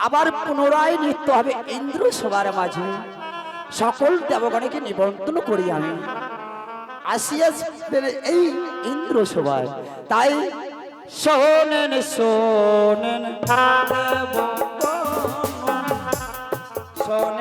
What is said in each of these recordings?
আবার পুনরায় নৃত্য হবে ইন্দ্র সবার মাঝে। সকল দেবগণকে নিবন্ধন করি আমি। আসিয়াছেন এই ইন্দ্র সবার। তাই শোনেন শোনেন। শোনেন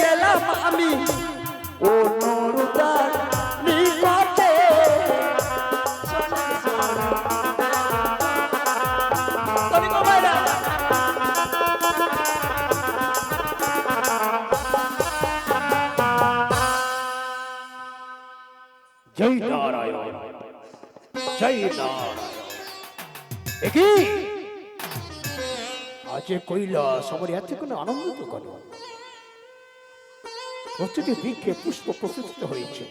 গেলাম আমি। ও নুরুদার নিকটে? জয় নারায়ণ। জয় নারায়ণ। আজ কৈলাস আমার এত কোনো আনন্দিত কেন। প্রতিটি দিকে পুষ্প প্রস্তুত হয়েছে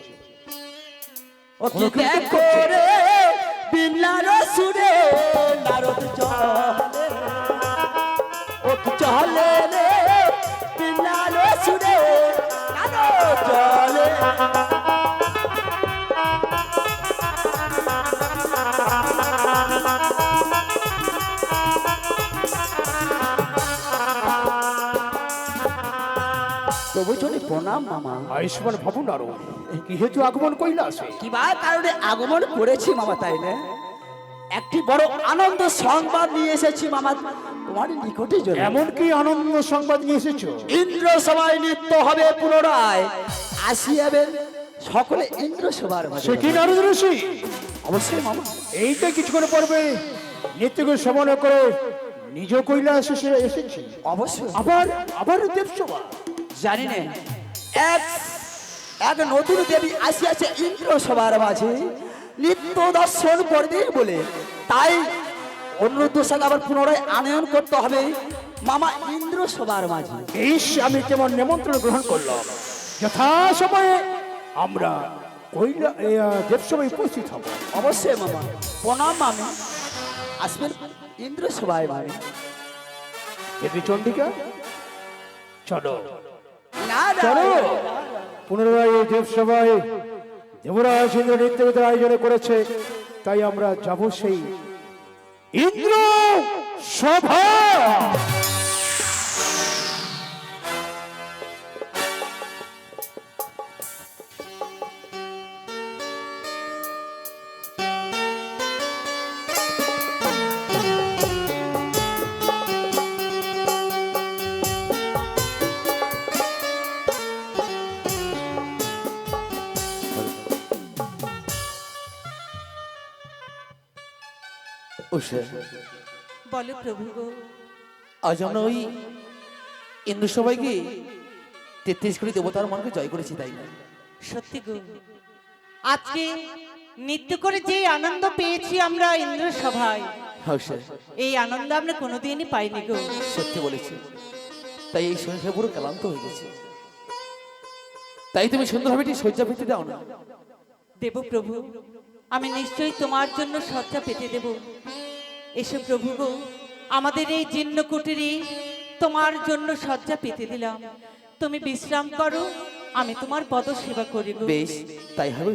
সুরে নারদ চলে। ও চলে রে সুরে নারদ চলে। প্রণাম মামা। আয়ুষ্মান ভাবুন আরও। কি হেতু আগমন কৈলাসে। কিবা কারণে আগমন করেছি মামা তাই না? একটি বড় আনন্দ সংবাদ নিয়ে এসেছি মামা। তোমার নিকটে এমন কি আনন্দ সংবাদ নিয়ে এসেছ? ইন্দ্র সভায় নৃত্য হবে পুনরায়। আসিয়াবেন সকলে ইন্দ্র সভার। সে কি নারদ ঋষি? অবশ্যই মামা। এইটা কিছুক্ষণ পর্বে নিত্যকে সমান করে নিজ কৈলাস এসে এসেছি। অবশ্যই। আবার আবার দেবসভা জানি না। এক এক নতুন দেবী আসিয়াছে ইন্দ্র সভার মাঝে। নিত্য দর্শন করবে বলে তাই অনুরোধ সাথে আবার পুনরায় আনয়ন করতে হবে মামা ইন্দ্র সভার মাঝে। এই আমি কেমন নিমন্ত্রণ গ্রহণ করলাম। যথা সময়ে আমরা কৈলা দেবসভায় উপস্থিত হব। অবশ্যই মামা। প্রণাম মামি আসবেন ইন্দ্র সভায় মামি। দেবী চন্ডিকা চলো। চলো। পুনরায় এই দেবসভায় দেবরাজ ইন্দ্র নৃত্যগীতের আয়োজন করেছে, তাই আমরা যাব সেই ইন্দ্র সভা। বলো প্রভু গো। আজ আমরা ওই ইন্দ্র সবাইকে তেত্রিশ কোটি দেবতার মনকে জয় করেছি তাই। না সত্যি গো। আজকে নৃত্য করে যে আনন্দ পেয়েছি আমরা ইন্দ্র সভায় হ্যাঁ এই আনন্দ আমরা কোনোদিনই পাইনি গো। সত্যি বলেছি। তাই এই সংসার পুরো ক্লান্ত হয়ে গেছে। তাই তুমি সুন্দরভাবে একটি শয্যা পেতে দাও না। দেব প্রভু আমি নিশ্চয়ই তোমার জন্য সজ্জা পেতে দেব। এসো প্রভু গো, আমাদের এই জীর্ণ কুটিরে তোমার জন্য শয্যা পেতে দিলাম। তুমি বিশ্রাম করো, আমি তোমার পদ সেবা করি বেশ, তাই হবে।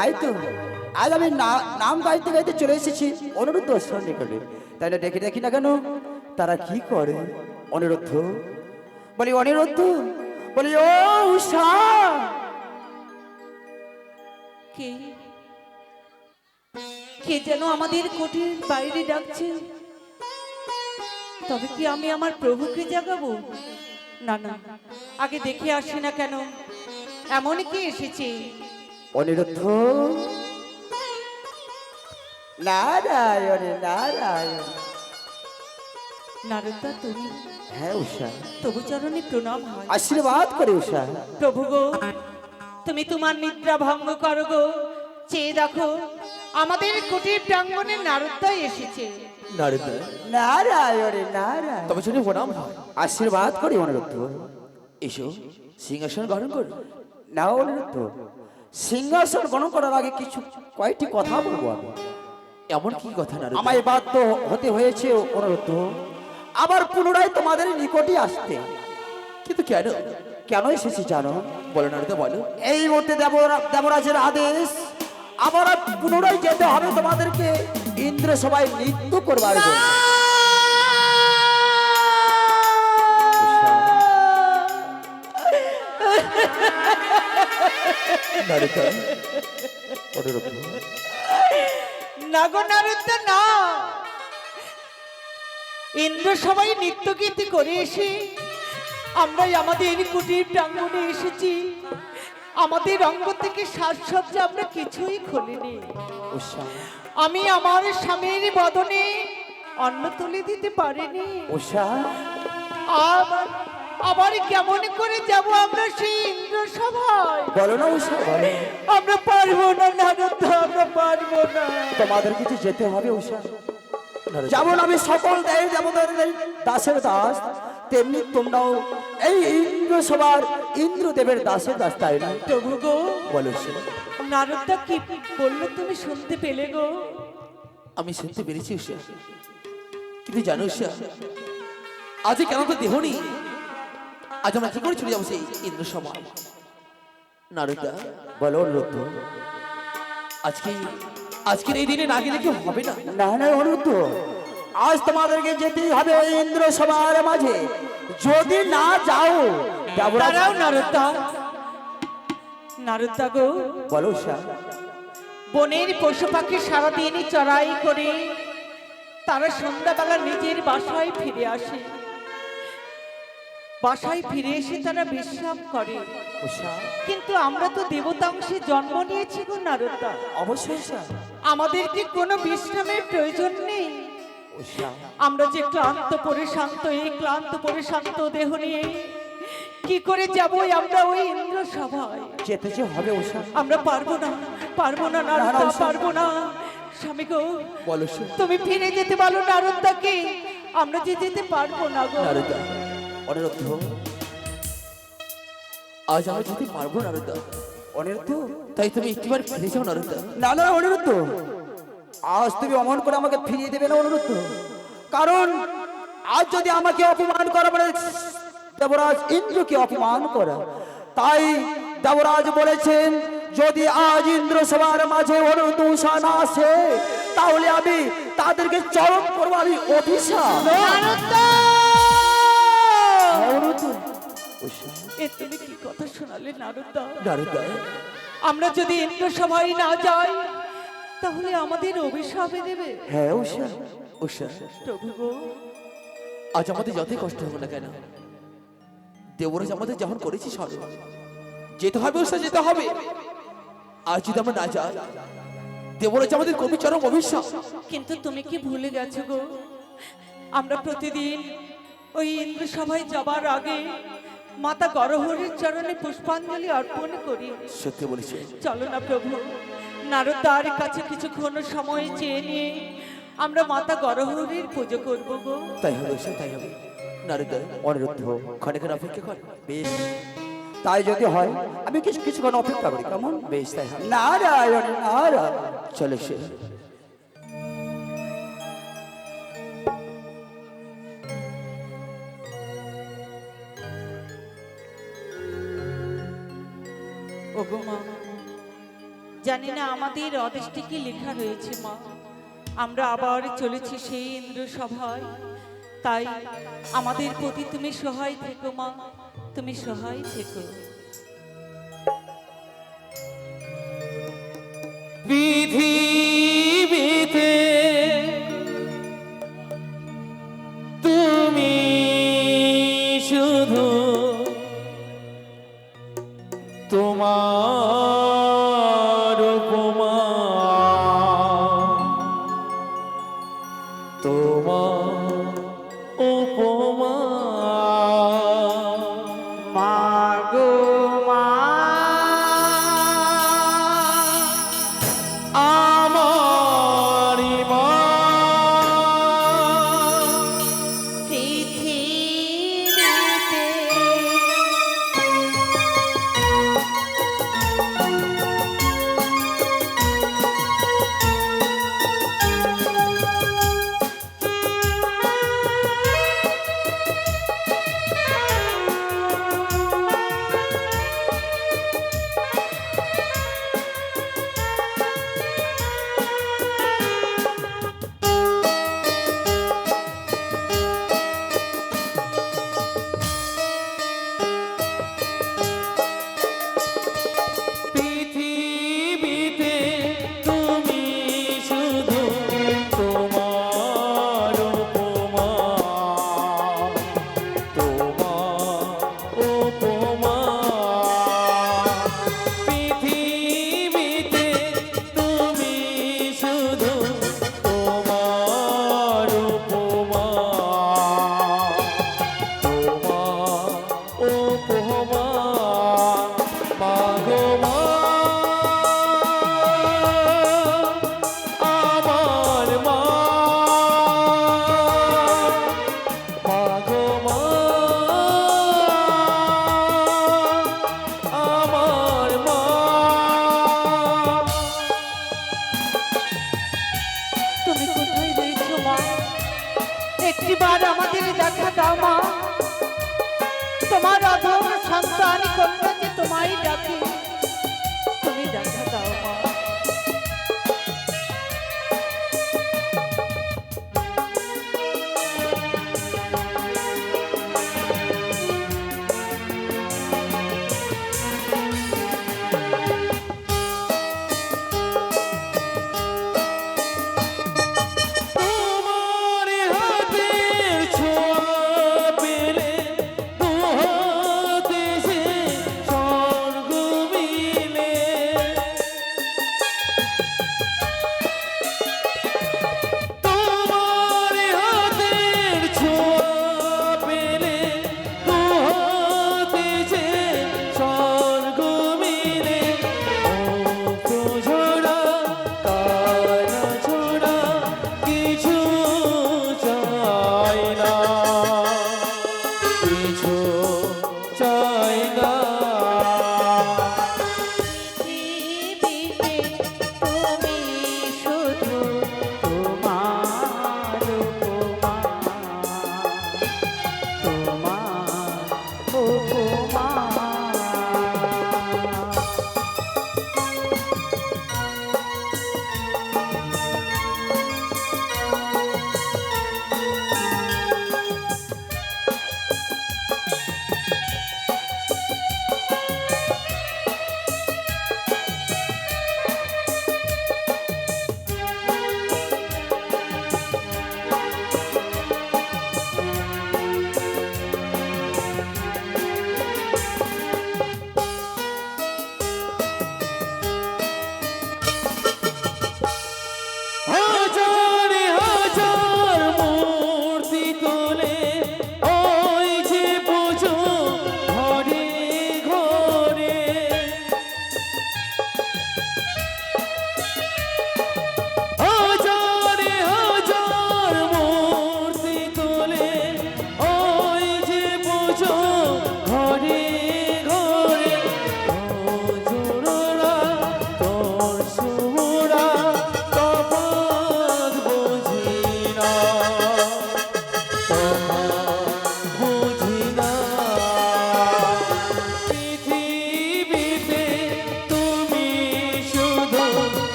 তাই তো। আজ আমি নাম গাইতে গাইতে চলে এসেছি অনুরুদ্ধ অশ্বার নিকটে। তাই না দেখি দেখি না কেন? তারা কি করে? অনিরুদ্ধ। বলি অনিরুদ্ধ? বলি, ও উষা কে? কে যেন আমাদের কোটির বাইরে ডাকছে। তবে কি আমি আমার প্রভুকে জাগাবো? না না, আগে দেখে আসি না কেন। এমন কি এসেছে? অনিরুদ্ধ। নারায়ণ নারায়ণ। নারদা তুমি? হ্যাঁ উষা। তবু চরণে প্রণাম হয়। আশীর্বাদ করে উষা। প্রভু গো তুমি তোমার নিদ্রা ভঙ্গ করো গো। চেয়ে দেখো আমাদের কুটির প্রাঙ্গণে নারদা এসেছে। নারদা। নারায়ণ নারায়ণ। তবে শুনে প্রণাম হয়। আশীর্বাদ করি অনিরুদ্ধ। এসো সিংহাসন গ্রহণ করো। না অনিরুদ্ধ। সিংহাসন গ্রহণ করার আগে কিছু কয়েকটি কথা বলব আমি? এমন কি কথা না আমায় বাধ্য হতে হয়েছে অনুরুদ্ধ আবার পুনরায় তোমাদের নিকটে আসতে। কিন্তু কেন? কেন এসেছি জানো? বলো নারদা বলো। এই মুহূর্তে দেবরা- দেবরাজের আদেশ আবার পুনরায় যেতে হবে তোমাদেরকে। ইন্দ্র সবাই নৃত্য করবার জন্য। নারদা অনুরূপ না গো নারদা না। ইন্দ্র সবাই নৃত্য গীতি করে এসে আমরাই আমাদের কুটির প্রাঙ্গণে এসেছি। আমাদের অঙ্গ থেকে সাজসজ্জা আমরা কিছুই খুলিনি। আমি আমার স্বামীর বদনে অন্ন তুলে দিতে পারিনি। আবার আবার কেমন করে যাব আমরা সেই বলো না উষা। বলো আমরা পারব না নারদ আমরা পারব না। তোমাদের কিছু যেতে হবে উষা। যেমন আমি সকল দেব দেবতাদের দাসের দাস তেমনি তোমরাও। এই ইন্দ্র সবার ইন্দ্রদেবের দাসের দাস তাই না? প্রভু গো বলো সে নারদা কি বলল তুমি শুনতে পেলে গো? আমি শুনতে পেরেছি উষা। কিন্তু জানো উষা আজ কেন তো দেহ নেই? আজ আমরা কি করে চলে যাব সেই ইন্দ্র সমাজ নারদা বলো অনুরুদ্ধ। আজকে আজকের এই দিনে না গেলে কি হবে না? না না অনুরুদ্ধ। আজ তোমাদেরকে যেতেই হবে ওই ইন্দ্র সবার মাঝে। যদি না যাও দাঁড়াও নারদা। নারদা গো। বলো বনের পশু পাখি সারাদিনই চড়াই করে তারা সন্ধ্যাবেলা নিজের বাসায় ফিরে আসে। বাসায় ফিরে এসে তারা বিশ্রাম করে। কিন্তু আমরা তো দেবতাংশে জন্ম নিয়েছি গো নারদা অবশ্যই আমাদের কি কোনো বিশ্রামের প্রয়োজন নেই? আমরা যে ক্লান্ত পরে শান্ত এই ক্লান্ত পরে শান্ত দেহ নিয়ে কি করে যাব আমরা ওই ইন্দ্র সভায় যেতে যে হবে উষা আমরা পারব না পারব না নারদা পারব না। স্বামী গো বলো তুমি ফিরে যেতে বলো নারদাকে আমরা যে যেতে পারব না গো। নারদা অনিরুদ্ধ। আজ আমরা যেতে পারব নারদা অনিরুদ্ধ তাই তুমি একটিবার ফিরে যাও নারদা। না না অনিরুদ্ধ। আজ তুমি অমন করে আমাকে ফিরিয়ে দেবে না অনুরুদ্ধ। কারণ আজ যদি আমাকে অপমান করা মানে দেবরাজ ইন্দ্রকে অপমান করা তাই দেবরাজ বলেছেন যদি আজ ইন্দ্র সবার মাঝে অনুরুদ্ধ উষা না আসে তাহলে আমি তাদেরকে চরম করব আমি অভিশাপ। এ তুমি কি কথা শোনালে নারদা? নারদা? আমরা যদি ইন্দ্র সভায় না যাই তাহলে আমাদের অভিশাপে দেবে। হ্যাঁ উষা উষা প্রভু গো। আজ আমাদের যতই কষ্ট হবে না কেন দেবরাজ আমাদের যখন করেছি সর্ব। যেতে হবে উষা যেতে হবে। আজ যদি আমরা না যাই দেবরাজ আমাদের কবি চরম অভিশাপ। কিন্তু তুমি কি ভুলে গেছো গো? আমরা প্রতিদিন ওই ইন্দ্র সভায় যাবার আগে মাতা গরহরির চরণে পুষ্পাঞ্জলি অর্পণ করি। সত্যি বলেছে। চলো না প্রভু নারদার কাছে কিছুক্ষণ সময় চেয়ে নিয়ে আমরা মাতা গরহরির পুজো করব গো। তাই হবে উষা তাই হবে। নারদা অনিরুদ্ধ ক্ষণেক্ষণ অপেক্ষা কর। বেশ। তাই যদি হয় আমি কিছু কিছুক্ষণ অপেক্ষা করি কেমন? বেশ তাই নারায়ণ নারায়ণ। চলে সে ওগো মা। জানি না আমাদের অদেশটি কি লেখা রয়েছে মা। আমরা আবার চলেছি সেই ইন্দ্র সভায় তাই আমাদের প্রতি তুমি সহায় থেকো মা, তুমি সহায় থেকো। পৃথিবীতে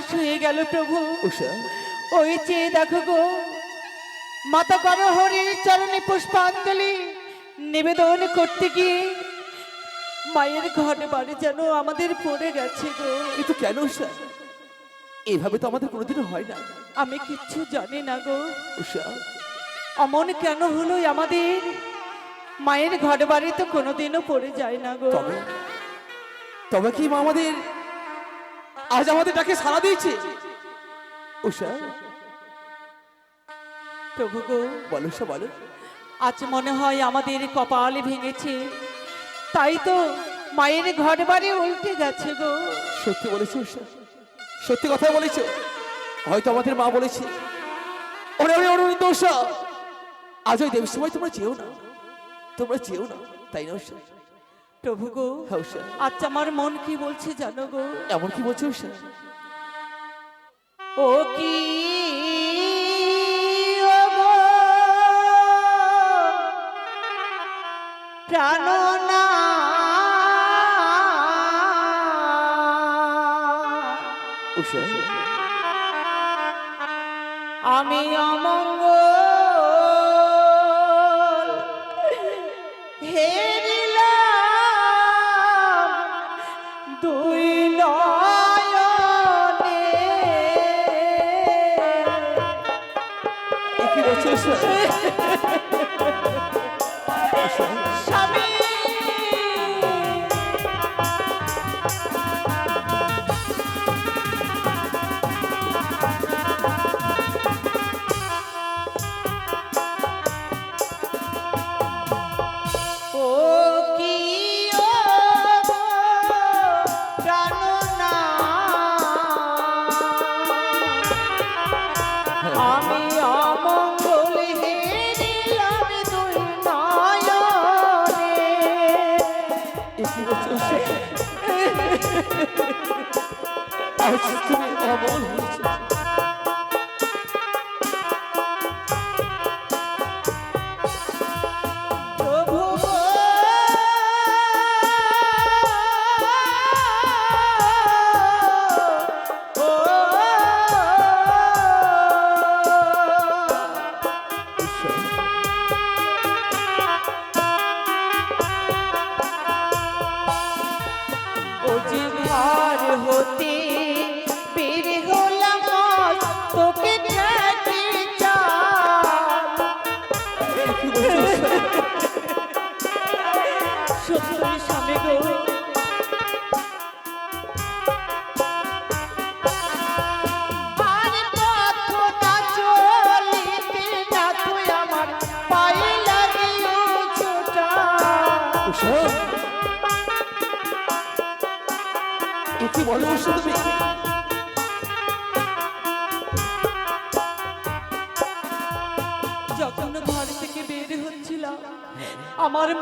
সর্বনাশ হয়ে গেল প্রভু। উষা। ওই চেয়ে দেখো গো মাতা করো হরির চরণে পুষ্পাঞ্জলি নিবেদন করতে গিয়ে মায়ের ঘরে বাড়ি যেন আমাদের পড়ে গেছে গো। কিন্তু কেন উষা? এভাবে তো আমাদের কোনোদিনও হয় না। আমি কিচ্ছু জানি না গো। উষা। অমন কেন হলো আমাদের? মায়ের ঘরে বাড়ি তো কোনোদিনও পড়ে যায় না গো। তবে তবে কি আমাদের আজ আমাদের ডাকে সারা দিয়েছে। উষা প্রভু গো বলো বলো। আজ মনে হয় আমাদের কপালে ভেঙেছে। তাই তো মায়ের ঘর বাড়ি উল্টে গেছে গো। সত্যি বলেছ উষা সত্যি কথা বলেছ। হয়তো আমাদের মা বলেছে। ওরে ওরে অরবিন্দ উষা আজ ওই দেবীর সময় তোমরা যেও না তোমরা যেও না তাই না উষা? প্রভু গো। আজ আমার মন কি বলছে জানো গো? এমন কি বলছো ও কি প্রাণনা আমি অমঙ্গ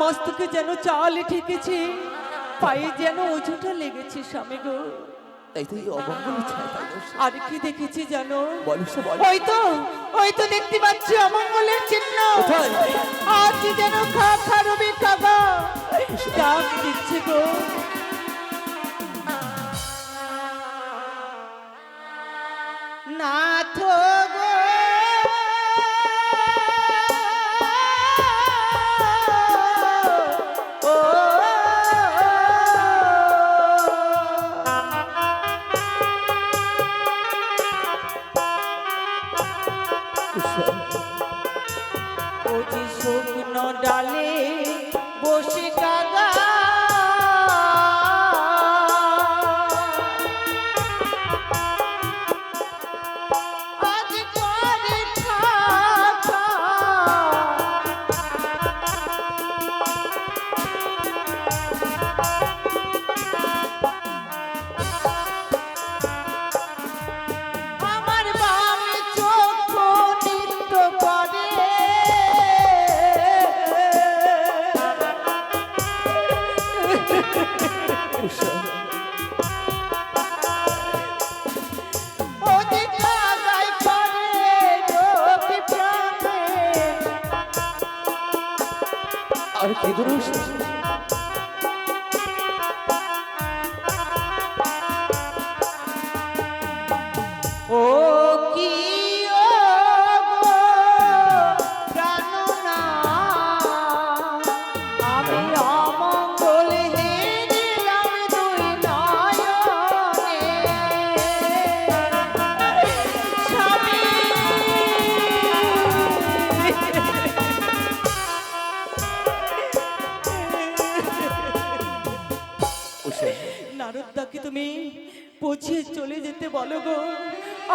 মস্তকে যেন চাল ঠেকেছে পায়ে যেন ওজনটা লেগেছে স্বামী গো। তাই তুই অমঙ্গল? আর কি দেখেছি জানো? ওই তো ওই তো দেখতে পাচ্ছি অমঙ্গলের চিহ্ন। আর আজ যেন খা খা রবি কাকা ডাক দিচ্ছে গো।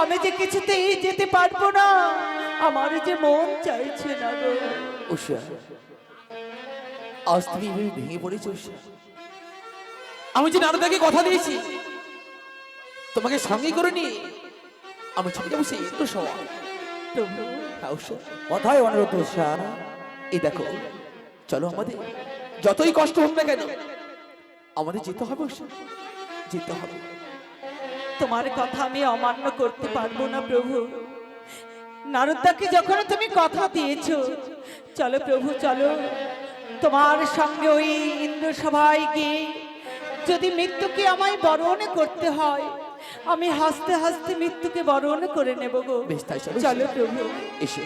আমি যে কিছুতেই যেতে পারব না, আমার যে মন চাইছে না গো। উষা, আজ তুমি এভাবে ভেঙে পড়েছো উষা? আমি যে নারদাকে কথা দিয়েছি, তোমাকে সঙ্গে করে নিয়ে আমি চলে যাব সেই ইন্দ্র সভা উষা কথাই অনুরোধ স্যার এই দেখো, চলো আমাদের। যতই কষ্ট হোক না কেন, আমাদের যেতে হবে উষা, যেতে হবে। তোমার কথা আমি অমান্য করতে পারব না প্রভু। নারদাকে যখন তুমি কথা দিয়েছ চলো প্রভু চলো। তোমার সঙ্গে ওই ইন্দ্র সভায় গিয়ে যদি মৃত্যুকে আমায় বরণ করতে হয় আমি হাসতে হাসতে মৃত্যুকে বরণ করে নেব গো। চলো প্রভু। এসে।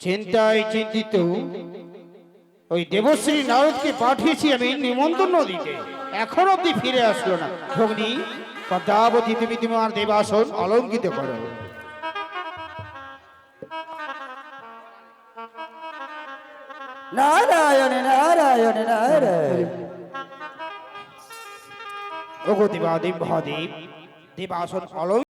চিন্তায় চিন্তিত ওই দেবশ্রী নারদকে পাঠিয়েছি আমি নিমন্ত্রণ দিতে। এখন অব্দি ফিরে আসলো না। ভগ্নি পদ্মাবতী তুমি তোমার দেবাসন অলঙ্কিত করো। নারায়ণ নারায়ণ নারায়ণ। ওগো দেবাদেব মহাদেব দেবাসন অলঙ্কিত